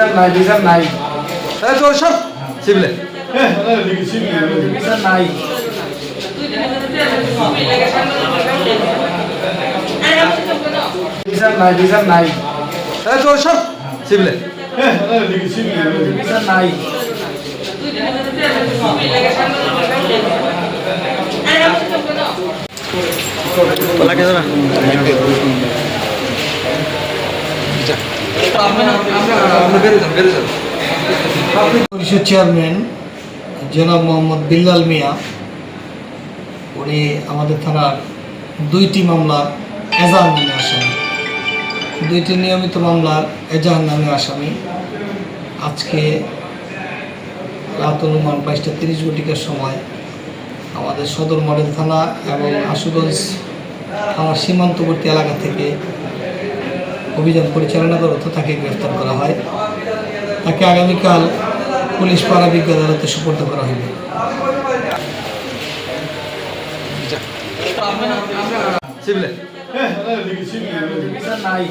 বিচার নাই বিচার নাই এই তোর সব সিভিলে বিচার নাই বিচার নাই বিচার নাই এই তোর সব সিভিলে বিচার নাই লাগে না পরিষদ চেয়ারম্যান জনাব মোহাম্মদ বিল্লাল মিয়া, উনি আমাদের থানার দুইটি মামলার এজাহার নামে আসামি। দুইটি নিয়মিত মামলার এজাহার নামে আসামি। আজকে রাত অনুমান বাইশটা তিরিশ ঘটিকার সময় আমাদের সদর মডেল থানা এবং আশুগঞ্জ থানার সীমান্তবর্তী এলাকা থেকে অভিযান পরিচালনা করত তাকে গ্রেফতার করা হয়। তাকে আগামীকাল পুলিশ পাড়া বিজ্ঞ আদালতে সুপর্দ করা হবে। সিভিলে। বিচার নাই।